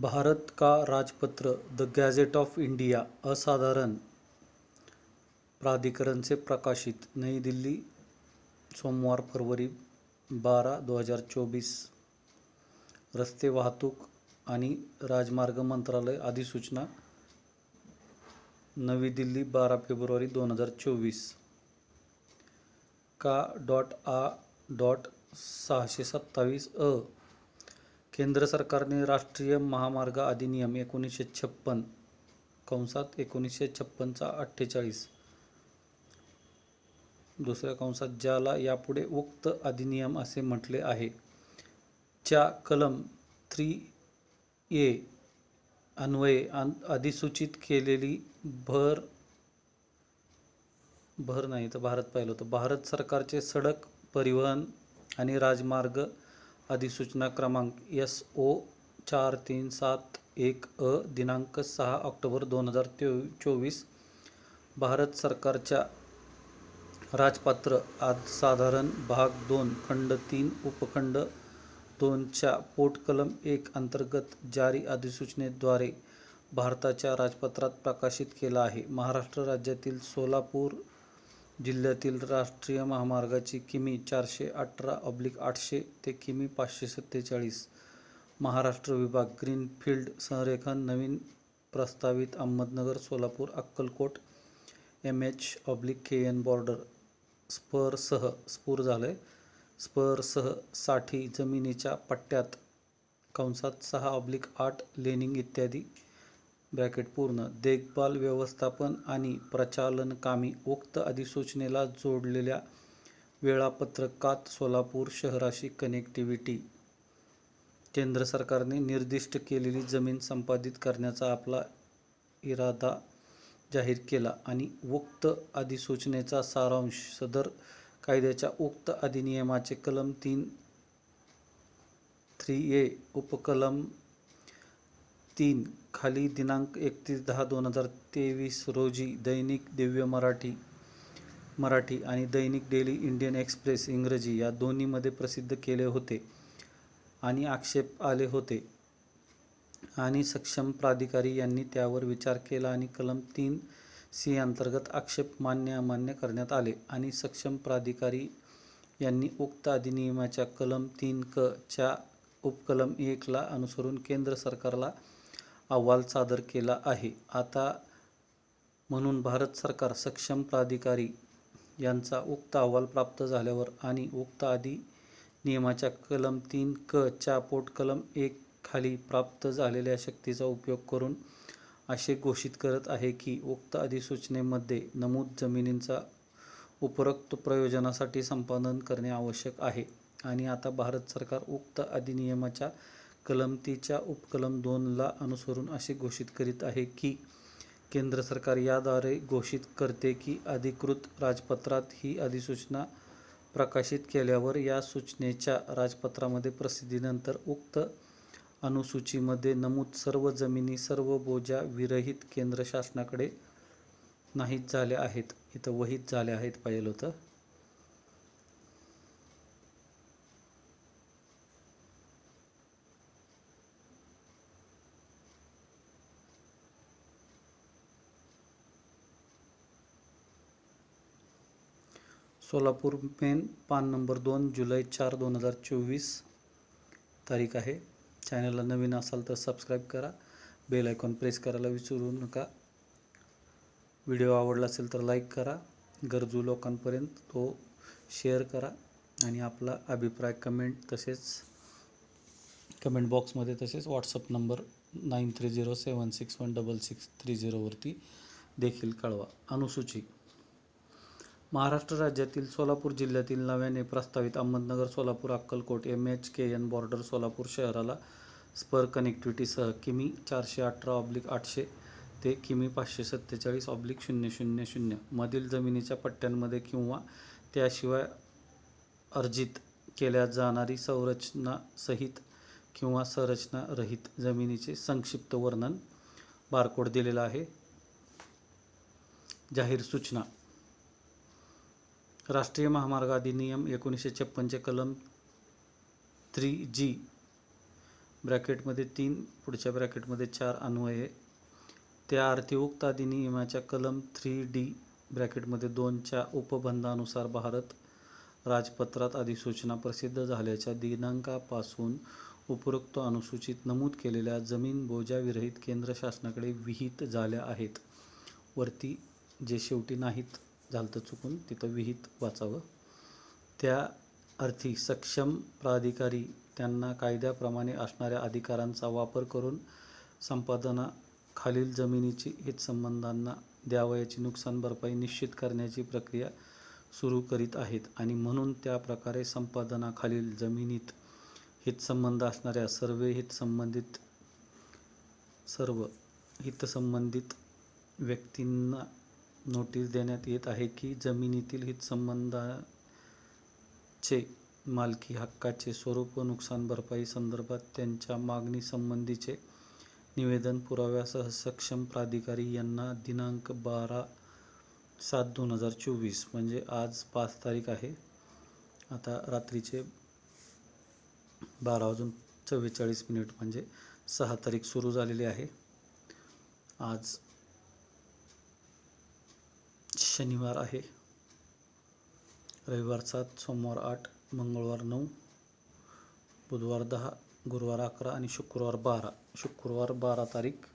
भारत का राजपत्र? The gadget of India असाधारण प्राधिकरणचे प्रकाशित नई दिल्ली सोमवार फरवरी बारा दो हजार चोवीस. रस्ते वाहतूक आणि राजमार्ग मंत्रालय अधिसूचना नवी दिल्ली बारा फेब्रुवारी दोन हजार चोवीस. का डॉट आ डॉट सहाशे सत्तावीस अ केंद्र सरकारने राष्ट्रीय महामार्ग अधिनियम एकोणीसशे छप्पन कंसात एकोणीसशे छप्पनचा अठ्ठेचाळीस. दुसऱ्या कंसात ज्याला यापुढे उक्त अधिनियम असे म्हटले आहे. च्या कलम थ्री ए अन्वये अधिसूचित केलेली भर भर नाही तर भारत पाहिलं होतं. भारत सरकारचे सडक परिवहन आणि राजमार्ग अधिसूचना क्रमांक एस ओ चार तीन सात एक अ दिनांक सहा ऑक्टोबर दोन हजार ते चोवीस. भारत सरकारच्या राजपात्र आज साधारण भाग दोन खंड तीन उपखंड दोनच्या पोटकलम एक अंतर्गत जारी अधिसूचनेद्वारे भारताच्या राजपत्रात प्रकाशित केला आहे. महाराष्ट्र राज्यातील सोलापूर जिल्ह्यातील राष्ट्रीय महामार्गाची किमी चारशे अठरा ऑब्लिक आठशे ते किमी पाचशे सत्तेचाळीस. महाराष्ट्र विभाग ग्रीनफील्ड संरेखन नवीन प्रस्तावित Ahmednagar Solapur Akkalkot M H oblique K N border स्परसह spur झालं आहे स्परसहसाठी जमिनीच्या पट्ट्यात कंसात सहा ऑब्लिक आठ लेनिंग इत्यादी ब्रॅकेट पूर्ण देखभाल व्यवस्थापन आणि प्रचालनकामी उक्त अधिसूचनेला जोडलेल्या वेळापत्रकात सोलापूर शहराशी कनेक्टिव्हिटी केंद्र सरकारने निर्दिष्ट केलेली जमीन संपादित करण्याचा आपला इरादा जाहीर केला आणि उक्त अधिसूचनेचा सारांश सदर कायद्याच्या उक्त अधिनियमाचे कलम तीन थ्री ए उपकलम तीन खाली दिनांक एकतीस दहा दोन हजार तेवीस रोजी दैनिक दिव्य मराठी मराठी आणि दैनिक डेली इंडियन एक्सप्रेस इंग्रजी या दोन्हीमध्ये प्रसिद्ध केले होते आणि आक्षेप आले होते. आणि सक्षम प्राधिकारी यांनी त्यावर विचार केला आणि कलम तीन सी अंतर्गत आक्षेप मान्य अमान्य करण्यात आले आणि सक्षम प्राधिकारी यांनी उक्त अधिनियमाच्या कलम तीन क च्या उपकलम एकला अनुसरून केंद्र सरकारला अहवाल सादर केला आहे. आता म्हणून भारत सरकार सक्षम प्राधिकारी यांचा उक्त अहवाल प्राप्त झाल्यावर आणि उक्त अधिनियमाच्या कलम तीन क च्या पोटकलम एक खाली प्राप्त झालेल्या शक्तीचा उपयोग करून असे घोषित करत आहे की उक्त अधिसूचनेमध्ये नमूद जमिनींचा उपरोक्त प्रयोजनासाठी संपादन करणे आवश्यक आहे. आणि आता भारत सरकार उक्त अधिनियमाच्या कलमतीच्या उपकलम दोनला अनुसरून असे घोषित करीत आहे की केंद्र सरकार याद्वारे घोषित करते की अधिकृत राजपत्रात ही अधिसूचना प्रकाशित केल्यावर या सूचनेच्या राजपत्रामध्ये प्रसिद्धीनंतर उक्त अनुसूचीमध्ये नमूद सर्व जमिनी सर्व बोजा विरहित केंद्र शासनाकडे नाहीत झाल्या आहेत. इथं वहीत झाल्या आहेत पाहिलं होतं. सोलापूर मेन पान नंबर दोन जुलै चार दोन हजार चोवीस तारीख आहे. चॅनलला नवीन असाल तर सबस्क्राईब करा. बेल आयकॉन प्रेस करायला विसरू नका. व्हिडिओ आवडला असेल तर लाईक करा. गरजू लोकांपर्यंत तो शेअर करा आणि आपला अभिप्राय कमेंट तसेच कमेंट बॉक्समध्ये तसेच WhatsApp number nine three zero seven six one double six three झिरोवरती देखील कळवा. अनुसूची महाराष्ट्र राज्यातील सोलापूर जिल्ह्यातील नव्याने प्रस्तावित Ahmednagar Solapur Akkalkot M H K N border Solapur शहराला स्पर कनेक्टिव्हिटीसह किमी चारशे अठरा ऑब्लिक आठशे ते किमी पाचशे सत्तेचाळीस ऑब्लिक शून्य शून्य शून्य मधील जमिनीच्या पट्ट्यांमध्ये किंवा त्याशिवाय अर्जित केल्या जाणारी संरचना सहित किंवा संरचना रहित जमिनीचे संक्षिप्त वर्णन बारकोड दिलेला आहे. जाहीर सूचना. राष्ट्रीय महामार्ग अधिनियम एकोणीसशे छप्पनचे कलम थ्री जी ब्रॅकेटमध्ये तीन पुढच्या ब्रॅकेटमध्ये चार अन्वये. त्या आरती उक्त अधिनियमाच्या कलम थ्री डी ब्रॅकेटमध्ये दोनच्या उपबंधानुसार भारत राजपत्रात अधिसूचना प्रसिद्ध झाल्याच्या दिनांकापासून उपरोक्त अनुसूचित नमूद केलेल्या जमीन बोजाविरहित केंद्र शासनाकडे विहित झाल्या आहेत. वरती जे शेवटी नाहीत झालं चुकून तिथं विहित वाचावं. त्या अर्थी सक्षम प्राधिकारी त्यांना कायद्याप्रमाणे असणाऱ्या अधिकारांचा वापर करून संपादनाखालील जमिनीची हितसंबंधांना द्यावयाची नुकसान भरपाई निश्चित करण्याची प्रक्रिया सुरू करीत आहेत. आणि म्हणून त्या प्रकारे संपादनाखालील जमिनीत हितसंबंध असणाऱ्या सर्व हितसंबंधित सर्व हितसंबंधित व्यक्तींना नोटीस देण्यात येत आहे की जमिनीतील हितसंबंधाचे मालकी हक्काचे स्वरूप व नुकसान भरपाई संदर्भात त्यांच्या मागणीसंबंधीचे निवेदन पुराव्यासह सक्षम प्राधिकारी यांना दिनांक बारा सात दोन हजार चोवीस म्हणजे आज पाच तारीख आहे. आता रात्रीचे बारा वाजून चव्वेचाळीस मिनिट म्हणजे सहा तारीख सुरू झालेली आहे. आज शनिवार आहे. रविवार सात सोमवार आठ मंगळवार नऊ बुधवार दहा गुरुवार अकरा आणि शुक्रवार बारा. शुक्रवार बारा तारीख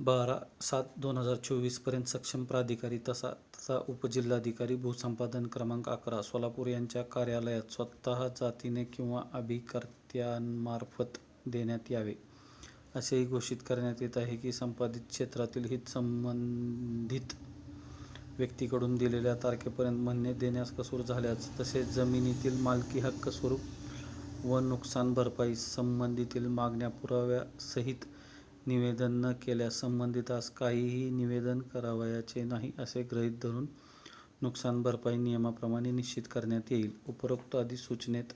बारा सात दोन हजार चोवीसपर्यंत सक्षम प्राधिकारी तसा तथा उपजिल्हाधिकारी भूसंपादन क्रमांक अकरा सोलापूर यांच्या कार्यालयात स्वतः जातीने किंवा अभिकर्त्यांमार्फत देण्यात यावे. असेही घोषित करण्यात येत आहे की संपादित क्षेत्रातील हित संबंधित व्यक्तीकडून दिलेल्या तारखेपर्यंत म्हणणे देण्यास कसूर झाल्यास तसेच जमिनीतील मालकी हक्क स्वरूप व नुकसान भरपाई संबंधीतील मागण्या पुराव्यासहित निवेदन न केल्यास संबंधितास काहीही निवेदन करावयाचे नाही असे गृहीत धरून नुकसान भरपाई नियमाप्रमाणे निश्चित करण्यात येईल. उपरोक्त अधिसूचनेत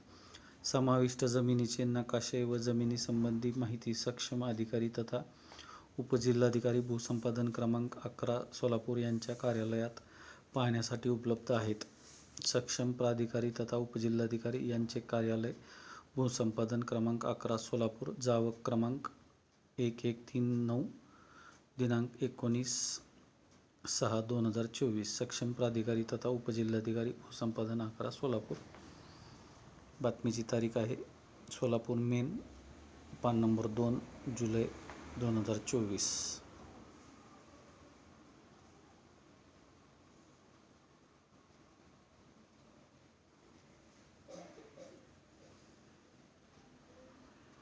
समाविष्ट जमिनीचे नकाशे व जमिनीसंबंधी माहिती सक्षम अधिकारी तथा उपजिल्हाधिकारी भूसंपादन क्रमांक अकरा सोलापूर यांच्या कार्यालयात पाहण्यासाठी उपलब्ध आहेत. सक्षम प्राधिकारी तथा उपजिल्हाधिकारी यांचे कार्यालय भूसंपादन क्रमांक अकरा सोलापूर जावक क्रमांक एक एक तीन नऊ दिनांक एकोणीस सहा दोन हजार चोवीस. सक्षम प्राधिकारी तथा उपजिल्हाधिकारी भूसंपादन अकरा सोलापूर. बातमीची तारीख आहे सोलापूर मेन पान नंबर दोन जुलै दोन हजार चोवीस.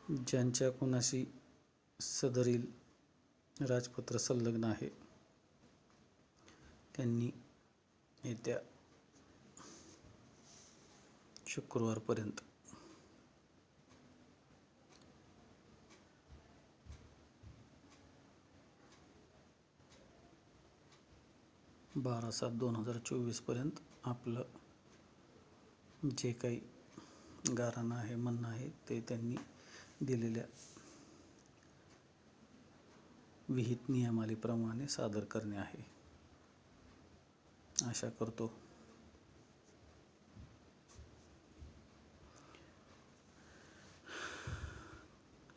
ज्यांच्या कोणाशी सदरील राजपत्र संलग्न आहे त्यांनी येत्या शुक्रवारपर्यंत बारा सात दोन हजार चोवीसपर्यंत आपलं जे काही गाराणं आहे म्हणणं आहे ते त्यांनी दिलेल्या विहित नियमालीप्रमाणे सादर करणे आहे. आशा करतो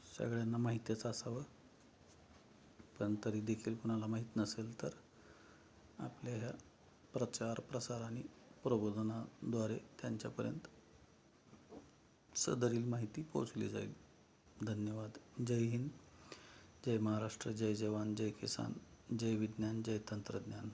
सगळ्यांना माहितीच असावं पण तरी देखील कुणाला माहीत नसेल तर आपल्या ह्या प्रचार प्रसार आणि प्रबोधनाद्वारे त्यांच्यापर्यंत सदरील माहिती पोचली जाईल. धन्यवाद. जय हिंद. जय महाराष्ट्र. जय जवान. जय किसान. जय विज्ञान. जय तंत्रज्ञान.